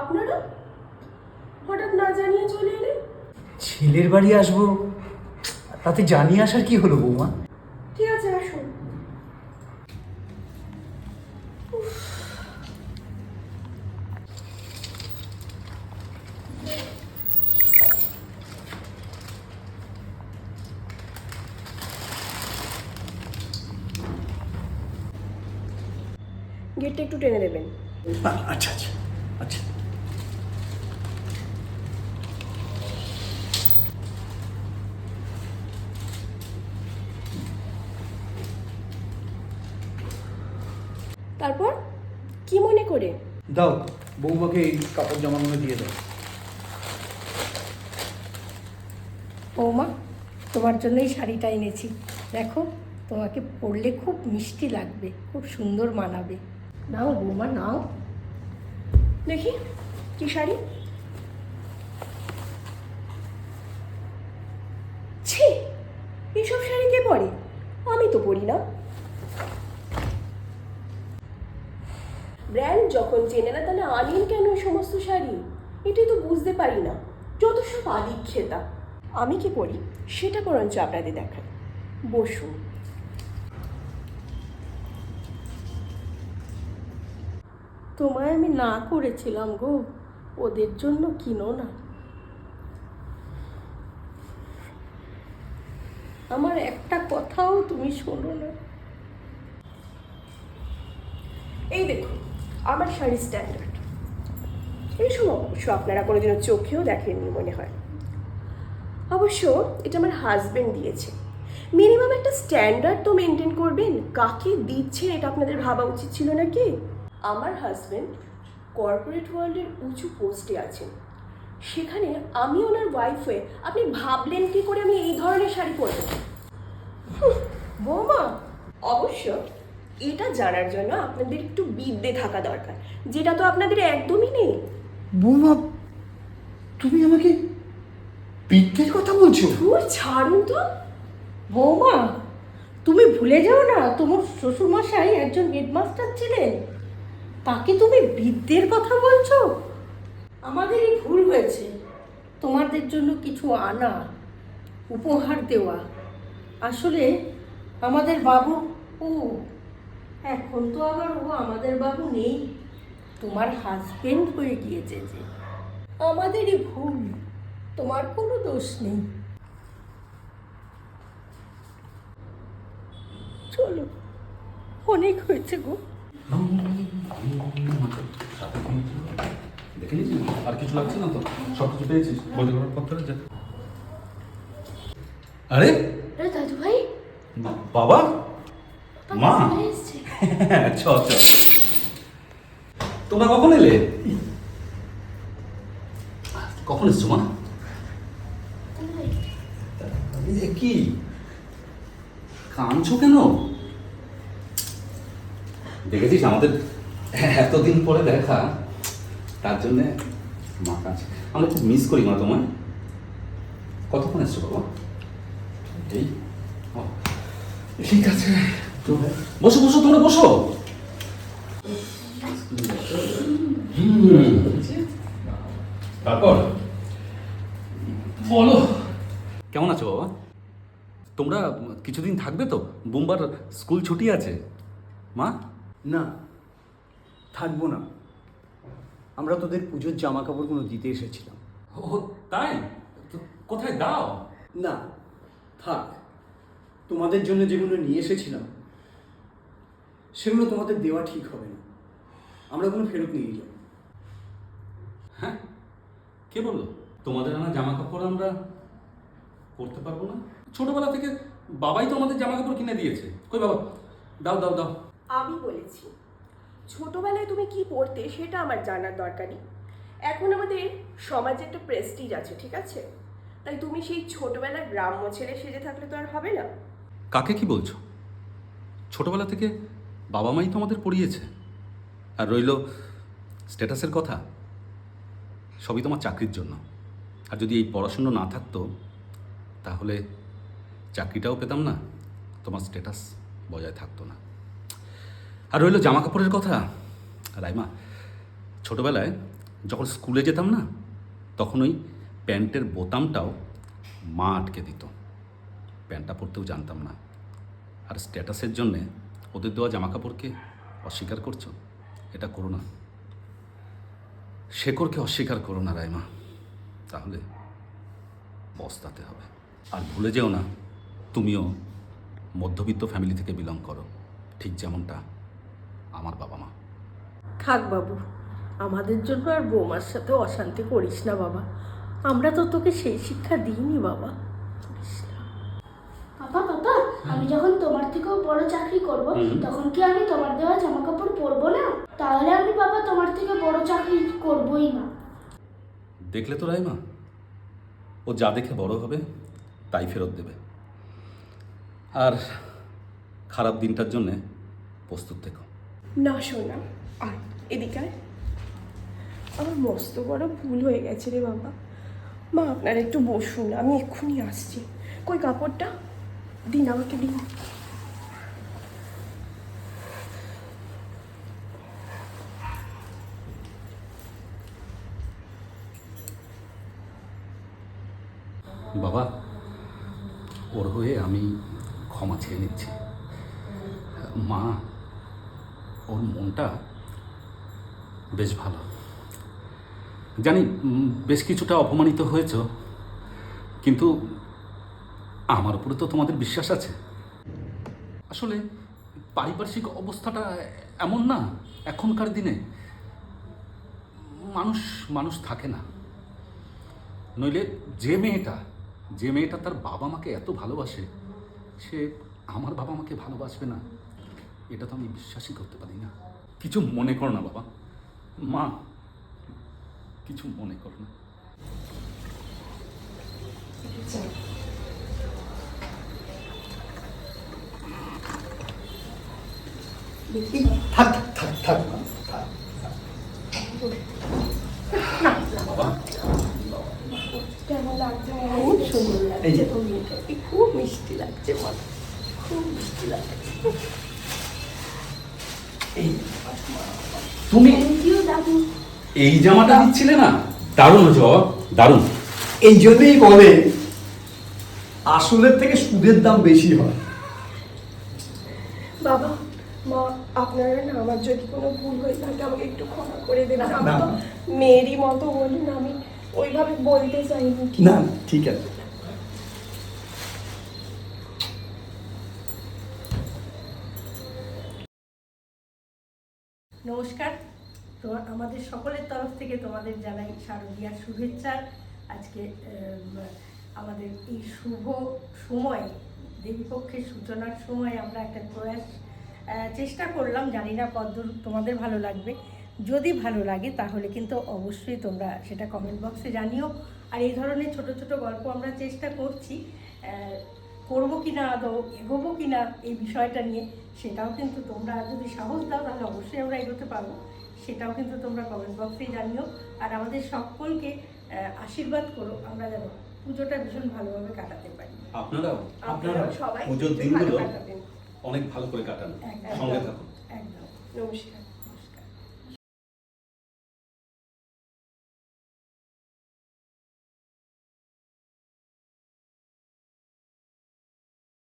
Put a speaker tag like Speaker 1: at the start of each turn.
Speaker 1: আপনারা? হঠাৎ না জানিয়ে চলে এলেন?
Speaker 2: ছেলের বাড়ি আসব। তাতে জানিয়ে আসার কি হলো বৌমা?
Speaker 1: ঠিক আছে আসুন। গেটটা একটু টেনে দেবেন।
Speaker 2: আচ্ছা আচ্ছা আচ্ছা।
Speaker 1: তারপর কি মনে করে?
Speaker 2: দাও বৌমাকে এই কাপড় জামাগুলো দিয়ে দাও।
Speaker 3: বৌমা তোমার জন্য এই শাড়িটা এনেছি। দেখো তোমাকে পরলে খুব মিষ্টি লাগবে খুব সুন্দর মানাবে। নাও বৌমা নাও।
Speaker 1: দেখি কি শাড়ি? ছি এসব শাড়ি কে পরে? আমি তো পরি না। ব্র্যান্ড যখন চেনে না, তাহলে আনেন কেন সমস্ত শাড়ি? এটাই তো বুঝতে পারি না। যত সব আদিক্ষেতা আমি কি করি? সেটা বরঞ্চ আপনাদের দেখাই। বসুন।
Speaker 3: তোমায় আমি না করেছিলাম গো। ওদের জন্য কিনো না। আমার একটা কথাও তুমি শোনো না।
Speaker 1: এই দেখুন। আমার শাড়ি স্ট্যান্ডার্ড এইসব অবশ্য আপনারা কোনোদিনও চোখেও দেখেননি মনে হয়। অবশ্য এটা আমার হাজবেন্ড দিয়েছে। মিনিমাম একটা স্ট্যান্ডার্ড তো মেনটেন করবেন। কাকে দিচ্ছেন এটা আপনাদের ভাবা উচিত ছিল নাকি? আমার হাজবেন্ড কর্পোরেট ওয়ার্ল্ডের উঁচু পোস্টে আছেন। সেখানে আমি ওনার ওয়াইফ হয়ে আপনি ভাবলেন কি করে আমি এই ধরনের শাড়ি পরবো? বৌমা, অবশ্য এটা জানার জন্য আপনাদের একটু বিদ্যে থাকা দরকার। যেটা তো আপনাদের একদমই নেই।
Speaker 2: বৌমা তুমি আমাকে বিদ্যের কথা বলছো?
Speaker 1: ধুর ছাড়ুন তো।
Speaker 3: বৌমা তুমি ভুলে যাও না তোমার শ্বশুরমশাই একজন হেডমাস্টার ছিলেন। তাকে তুমি বিদ্যের কথা বলছো? আমাদেরই ভুল হয়েছে। তোমাদের জন্য কিছু আনা উপহার দেওয়া। আসলে আমাদের বাবু ও এখন তো আবার ও আমাদের বাবু নেই। তোমার হাজবেন্ড হয়ে গিয়েছে যে। আমাদেরই ভুল। তোমার কোনো দোষ নেই। চলো অনেক হয়েছে গো।
Speaker 4: দেখে নিয়েছিস আর কিছু লাগছে না তো? সব কিছু পেয়েছিস? বলে করার পর থেকে যা। আরে!
Speaker 5: দাদু ভাই
Speaker 4: বাবা! মা! তোমরা কখন এলে? কখন এসছো, মা? কি? কাঁদছো কেন? দেখেছিস আমাদের এতদিন পরে দেখা, তার জন্যে মা কাঁদছে। আমরা খুব মিস করি মা তোমায়। কতক্ষণ এসছো বাবা? এই ঠিক আছে বসো বসো তোমরা বসো। তারপর? বলো। কেমন আছো বাবা? তোমরা কিছুদিন থাকবে তো? বোমবার স্কুল ছুটি আছে। মা?
Speaker 2: না থাকব না। আমরা তোদের পুজোর জামা কাপড়গুলো দিতে এসেছিলাম।
Speaker 4: ও তাই? কোথায় দাও?
Speaker 2: না থাক। তোমাদের জন্য যেগুলো নিয়ে এসেছিলাম সেগুলো তোমাদের দেওয়া ঠিক হবে না। আমরা কোনো ফেরত নিয়ে যাব।
Speaker 4: হ্যাঁ? কে বলল? তোমাদের আনা জামা কাপড় আমরা পরতে পারব না? ছোটবেলা থেকে বাবাই তো আমাদের জামা কাপড় কিনে দিয়েছে। কই বাবা দাও দাও দাও।
Speaker 1: আমি বলেছি ছোটবেলায় তুমি কি পড়তে সেটা আমার জানার দরকার নেই। এখন আমাদের সমাজে একটা প্রেস্টিজ আছে ঠিক আছে? তাই তুমি সেই ছোটবেলার গ্রাম্য ছেলে সেজে থাকলে তো আর হবে না।
Speaker 4: কাকে কি বলছো? ছোটবেলা থেকে বাবা মাই তো আমাদের পড়িয়েছে। আর রইল স্ট্যাটাসের কথা। সবই তোমার চাকরির জন্য। আর যদি এই পড়াশুনো না থাকতো, তাহলে চাকরিটাও পেতাম না। তোমার স্ট্যাটাস বজায় থাকতো না। আর রইল জামা কাপড়ের কথা। রাইমা, ছোটোবেলায় যখন স্কুলে যেতাম না, তখন ওই প্যান্টের বোতামটাও মা আটকে দিত। প্যান্টটা পরতেও জানতাম না। আর স্ট্যাটাসের জন্যে ওদের দেওয়া জামা কাপড়কে অস্বীকার করছ? এটা করো না। শেকড়কে অস্বীকার করো না, রাইমা। তাহলে পস্তাতে হবে। আর ভুলে যেও না, তুমিও মধ্যবিত্ত ফ্যামিলি থেকে বিলং করো। ঠিক যেমনটা আমার বাবা মা।
Speaker 3: থাক বাবু, আমাদের জন্য আর বৌমার সাথে অশান্তি করিস না বাবা। আমরা তো তোকে সেই শিক্ষা দিইনি বাবা।
Speaker 5: আমি যখন তোমার থেকেও বড় চাকরি করব তখন কি আমি তোমার দেওয়া জামা কাপড় পরবো না? তাহলে আমি বাবা তোমার থেকে বড় চাকরি করবই না।
Speaker 4: দেখলে তো রাইমা ও যা দেখে বড় হবে তাই ফেরত দেবে। আর খারাপ দিনটার জন্যে প্রস্তুত থেকো।
Speaker 1: না শোনা আর এদিকে আয়। আমার মস্ত বড় ভুল হয়ে গেছে রে বাবা। মা আপনারা একটু বসুন আমি এক্ষুনি আসছি। কই কাপড়টা? দিন আমাকে দিন
Speaker 4: বাবা, ওর হয়ে আমি ক্ষমা চেয়ে নিচ্ছি। মা, ওর মনটা বেশ ভালো। জানি বেশ কিছুটা অপমানিত হয়েছ, কিন্তু আমার উপরে তো তোমাদের বিশ্বাস আছে। আসলে পারিপার্শ্বিক অবস্থাটা এমন না, এখনকার দিনে। মানুষ মানুষ থাকে না। নইলে যে মেয়েটা যে মেয়েটা তার বাবা মাকে এত ভালোবাসে, সে আমার বাবা মাকে ভালোবাসবে না। এটা তো আমি বিশ্বাসই করতে পারি না। কিছু মনে করো না বাবা। মা, কিছু মনে করো না।
Speaker 2: থাক থাক থাক
Speaker 1: খুব মিষ্টি লাগছে খুব মিষ্টি লাগছে।
Speaker 2: তুমি
Speaker 4: এই জামাটা দিচ্ছিলে না? দারুণ হয়েছে বাবা দারুণ।
Speaker 2: এই জন্যই বলে আসলের থেকে সুদের দাম বেশি হয়।
Speaker 1: বাবা মা আপনারা না আমার যদি কোনো ভুল হয়ে থাকে আমাকে একটু ক্ষমা করে দেবেন।
Speaker 2: না,
Speaker 1: আমি তো মেয়েরই মতো বলুন আমি ওইভাবে বলতে চাইনি। ঠিক
Speaker 2: না ঠিক আছে।
Speaker 3: নমস্কার। তো আমাদের সকলের তরফ থেকে তোমাদের জানাই শারদীয়ার শুভেচ্ছা। আজকে আমাদের এই শুভ সময় দেবীপক্ষের সূচনার সময় আমরা একটা প্রয়াস চেষ্টা করলাম জানি না কতদূর তোমাদের ভালো লাগবে। যদি ভালো লাগে তাহলে কিন্তু অবশ্যই তোমরা সেটা কমেন্ট বক্সে জানিও। আর এই ধরনের ছোট ছোট গল্প আমরা চেষ্টা করছি করব কি না আদৌ এগোবো কি না এই বিষয়টা নিয়ে সেটাও কিন্তু তোমরা যদি সাহস দাও তাহলে অবশ্যই আমরা এগোতে পারব। সেটাও কিন্তু তোমরা কমেন্ট বক্সেই জানিও। আর আমাদের সকলকে আশীর্বাদ করো আমরা যেন পুজোটা ভীষণ ভালোভাবে কাটাতে পারি।
Speaker 4: আপনারাও?
Speaker 1: আপনারা সবাই
Speaker 4: পুজোর দিনগুলো অনেক ভালো করে কাটান। সঙ্গে থাকুন।
Speaker 1: নমস্কার।